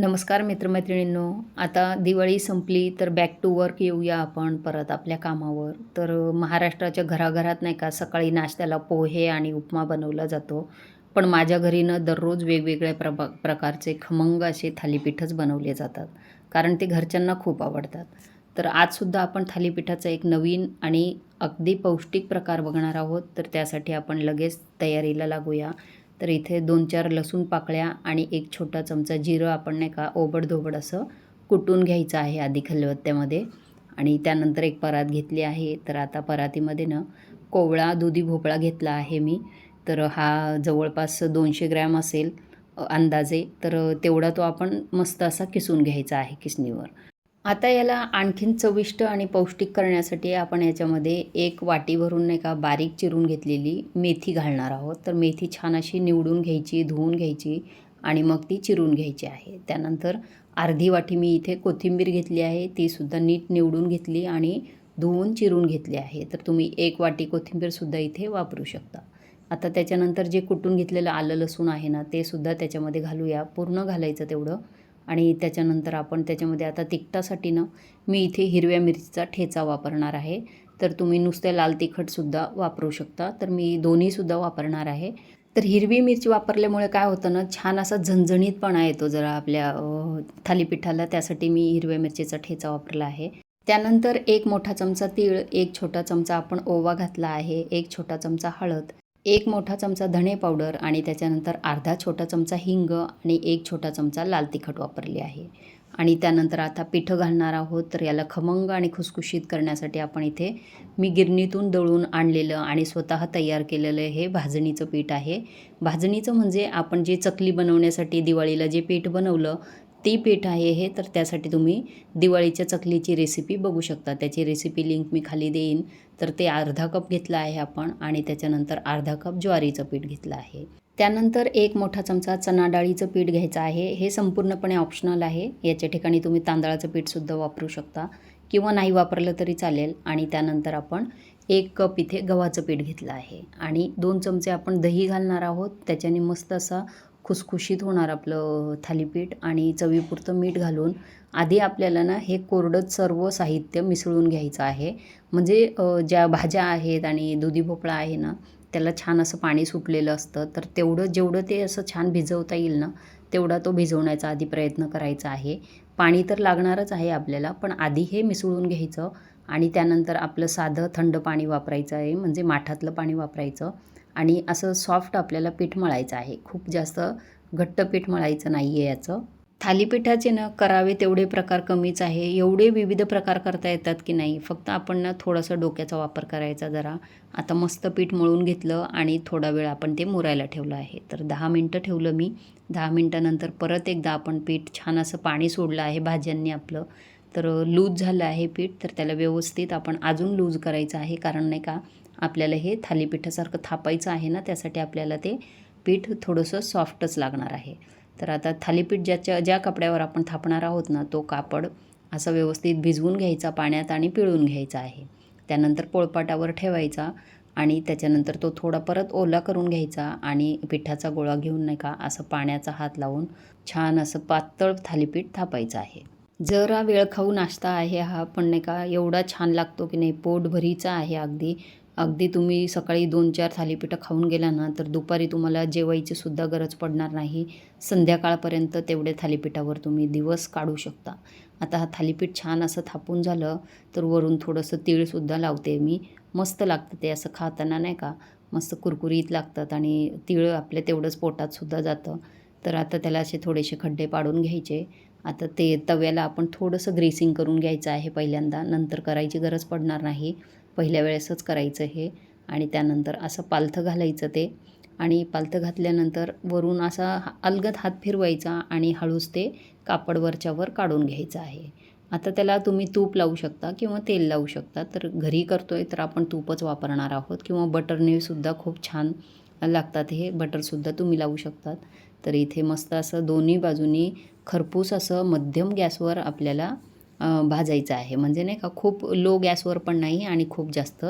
नमस्कार मित्रमैत्रिणींनो. आता दिवाळी संपली तर बॅक टू वर्क येऊया आपण परत आपल्या कामावर. तर महाराष्ट्राच्या घराघरात नाही का सकाळी नाश्त्याला पोहे आणि उपमा बनवला जातो. पण माझ्या घरी न दररोज वेगवेगळ्या प्रभा प्रकारचे खमंग असे थालीपीठच बनवले जातात. कारण ते घरच्यांना खूप आवडतात. तर आजसुद्धा आपण थालीपीठाचा एक नवीन आणि अगदी पौष्टिक प्रकार बघणार आहोत. तर त्यासाठी आपण लगेच तयारीला लागूया. तर इथे दोन चार लसूण पाकळ्या आणि एक छोटा चमचा जिरं आपण नाही का ओबडधोबड असं कुटून घ्यायचं आहे आधी खलबत्त्यामध्ये. आणि त्यानंतर एक परात घेतली आहे. तर आता परातीमध्ये ना कोवळा दुधी भोपळा घेतला आहे मी. तर हा जवळपास दोनशे ग्रॅम असेल अंदाजे. तर तेवढा तो आपण मस्त असा किसून घ्यायचा आहे किसणीवर. आता याला आणखीन चविष्ट आणि पौष्टिक करण्यासाठी आपण याच्यामध्ये एक वाटी भरून नाही का बारीक चिरून घेतलेली मेथी घालणार आहोत. तर मेथी छान अशी निवडून घ्यायची धुवून घ्यायची आणि मग ती चिरून घ्यायची आहे. त्यानंतर अर्धी वाटी मी इथे कोथिंबीर घेतली आहे तीसुद्धा नीट निवडून घेतली आणि धुवून चिरून घेतली आहे. तर तुम्ही एक वाटी कोथिंबीरसुद्धा इथे वापरू शकता. आता त्याच्यानंतर जे कुटून घेतलेलं आलं लसूण आहे ना ते सुद्धा त्याच्यामध्ये घालूया. पूर्ण घालायचं तेवढं. आणि त्याच्यानंतर आपण त्याच्यामध्ये आता तिखटासाठी ना मी इथे हिरव्या मिरचीचा ठेचा वापरणार आहे. तर तुम्ही नुसत्या लाल तिखटसुद्धा वापरू शकता. तर मी दोन्हीसुद्धा वापरणार आहे. तर हिरवी मिरची वापरल्यामुळे काय होतं ना छान असा झणझणीतपणा येतो जरा आपल्या थालीपीठाला. त्यासाठी मी हिरव्या मिरचीचा ठेचा वापरला आहे. त्यानंतर एक मोठा चमचा तीळ एक छोटा चमचा आपण ओवा घातला आहे एक छोटा चमचा हळद. एक मोठा चमचा धणे पावडर आणि त्याच्यानंतर अर्धा छोटा चमचा हिंग आणि एक छोटा चमचा लाल तिखट वापरली आहे. आणि त्यानंतर आता पिठं घालणार आहोत. तर याला खमंग आणि खुसखुशीत करण्यासाठी आपण इथे मी गिरणीतून दळून आणलेलं आणि स्वतः तयार केलेलं हे भाजणीचं पीठ आहे. भाजणीचं म्हणजे आपण जे चकली बनवण्यासाठी दिवाळीला जे पीठ बनवलं ती पीठ आहे हे तर त्यासाठी तुम्ही दिवाळीच्या चकलीची रेसिपी बघू शकता. त्याची रेसिपी लिंक मी खाली देईन. तर ते अर्धा कप घेतलं आहे आपण आणि त्याच्यानंतर अर्धा कप ज्वारीचं पीठ घेतलं आहे. त्यानंतर एक मोठा चमचा चणा डाळीचं पीठ घ्यायचं आहे. हे संपूर्णपणे ऑप्शनल आहे. याच्या ठिकाणी तुम्ही तांदळाचं पीठसुद्धा वापरू शकता किंवा नाही वापरलं तरी चालेल. आणि त्यानंतर आपण एक कप इथे गव्हाचं पीठ घेतलं आहे. आणि दोन चमचे आपण दही घालणार आहोत. त्याच्याने मस्त असा खुसखुशीत होणार आपलं थालीपीठ आणि चवीपुरतं मीठ घालून आधी आपल्याला ना हे कोरडं सर्व साहित्य मिसळून घ्यायचं आहे. म्हणजे ज्या भाज्या आहेत आणि दुधी भोपळा आहे ना त्याला छान असं पाणी सुटलेलं असतं. तर तेवढं जेवढं ते असं छान भिजवता येईल ना तेवढा तो भिजवण्याचा आधी प्रयत्न करायचा आहे. पाणी तर लागणारच आहे आपल्याला पण आधी हे मिसळून घ्यायचं आणि त्यानंतर आपलं साधं थंड पाणी वापरायचं आहे. म्हणजे माठातलं पाणी वापरायचं. आणि असं सॉफ्ट आपल्याला पीठ मळायचं आहे. खूप जास्त घट्ट पीठ मळायचं नाही आहे याचं. थालीपीठाचे ना करावे तेवढे प्रकार कमीच आहे. एवढे विविध प्रकार करता येतात की नाही? फक्त आपण ना थोडंसं डोक्याचा वापर करायचा जरा. आता मस्त पीठ मळून घेतलं आणि थोडा वेळ आपण ते मुरायला ठेवलं आहे. तर दहा मिनटं ठेवलं मी. दहा मिनटानंतर परत एकदा आपण पीठ छान असं पाणी सोडलं आहे भाज्यांनी आपलं. तर लूज झालं आहे पीठ. तर त्याला व्यवस्थित आपण अजून लूज करायचं आहे. कारण नाही का? आपल्याला हे थालीपीठासारखं थापायचं आहे ना त्यासाठी आपल्याला ते पीठ थोडंसं सॉफ्टच लागणार आहे. तर आता थालीपीठ ज्याच्या ज्या कपड्यावर आपण थापणार आहोत ना तो कापड असं व्यवस्थित भिजवून घ्यायचा पाण्यात आणि पिळून घ्यायचा आहे. त्यानंतर पोळपाटावर ठेवायचा आणि त्याच्यानंतर तो थोडा परत ओला करून घ्यायचा आणि पिठाचा गोळा घेऊन नाही का असं पाण्याचा हात लावून छान असं पातळ थालीपीठ थापायचं आहे. जरा वेळ खाऊ नाश्ता आहे हा पण नाही का एवढा छान लागतो की नाही पोटभरीचा आहे अगदी. अगदी तुम्ही सकाळी दोन चार थालीपीठं खाऊन गेला ना तर दुपारी तुम्हाला जेवायची सुद्धा गरज पडणार नाही. संध्याकाळपर्यंत तेवढे थालीपीठावर तुम्ही दिवस काढू शकता. आता हा थालीपीठ छान असं थापून झालं तर वरून थोडंसं तीळसुद्धा लावते मी. मस्त लागतं ते असं खाताना नाही का? मस्त कुरकुरीत लागतात आणि तीळ आपल्या तेवढंच पोटातसुद्धा जातं. तर आता त्याला असे थोडेसे खड्डे पाडून घ्यायचे. आता ते तव्याला आपण थोडंसं ग्रेसिंग करून घ्यायचं आहे पहिल्यांदा. नंतर करायची गरज पडणार नाही. पहिल्या वेळेसच करायचं हे आणि त्यानंतर असं पालथं घालायचं ते. आणि पालथं घातल्यानंतर वरून असा हा- अलगद हात फिरवायचा आणि हळूच ते कापड वरच्यावर काढून घ्यायचं आहे. आता त्याला तुम्ही तूप लावू शकता किंवा तेल लावू शकता. तर घरी करतो आहे तर आपण तूपच वापरणार आहोत किंवा बटरने सुद्धा खूप छान लागतात हे. बटरसुद्धा तुम्ही लावू शकतात. तर इथे मस्त असं दोन्ही बाजूनी खरपूस असं मध्यम गॅसवर आपल्याला भाजायचं आहे. म्हणजे नाही का खूप लो गॅसवर पण नाही आणि खूप जास्त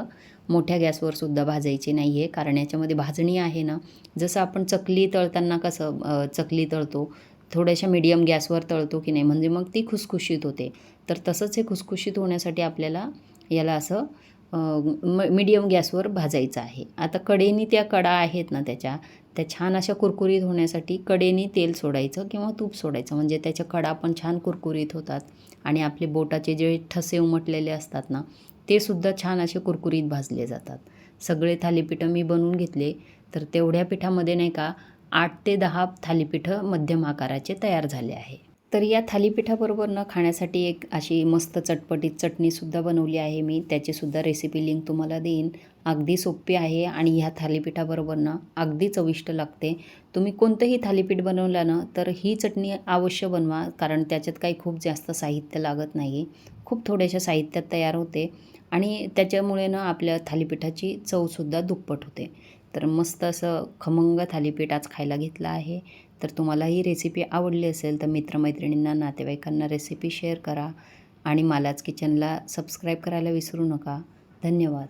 मोठ्या गॅसवर सुद्धा भाजायची नाही आहे कारण याच्यामध्ये भाजणी आहे ना जसं आपण चकली तळताना कसं चकली तळतो थोड्याशा मीडियम गॅसवर तळतो की नाही म्हणजे मग ती खुसखुशीत होते. तर तसंच हे खुसखुशीत होण्यासाठी आपल्याला याला असं म मीडियम गॅसवर भाजायचं आहे. आता कडेनी त्या कडा आहेत ना त्याच्या त्या छान अशा कुरकुरीत होण्यासाठी कडेनी तेल सोडायचं किंवा तूप सोडायचं. म्हणजे त्याच्या कडा पण छान कुरकुरीत होतात. आणि आपले बोटाचे जे ठसे उमटलेले असतात ना ते सुद्धा छान असे कुरकुरीत भाजले जातात. सगळे थालीपीठं मी बनवून घेतले तर तेवढ्या पिठामध्ये नाही का आठ ते दहा थालीपीठं मध्यम आकाराचे तयार झाले आहे. तर या थालीपीठाबरोबर न खाण्यासाठी एक अशी मस्त चटपटीत चटणीसुद्धा बनवली आहे मी. त्याचीसुद्धा रेसिपी लिंक तुम्हाला देईन. अगदी सोपी आहे आणि ह्या थालीपीठाबरोबर ना अगदी चविष्ट लागते. तुम्ही कोणतंही थालीपीठ बनवलं ना तर ही चटणी अवश्य बनवा कारण त्याच्यात काही खूप जास्त साहित्य लागत नाही. खूप थोड्याशा साहित्यात तयार होते आणि त्याच्यामुळे ना आपल्या थालीपीठाची चवसुद्धा दुप्पट होते. तर मस्त असं खमंग थालीपीठ आज खायला घेतलं आहे. तर तुम्हाला ही रेसिपी आवडली असेल तर मित्रमैत्रिणींना नातेवाईकांना रेसिपी शेअर करा आणि मालाच किचनला सबस्क्राईब करायला विसरू नका. धन्यवाद.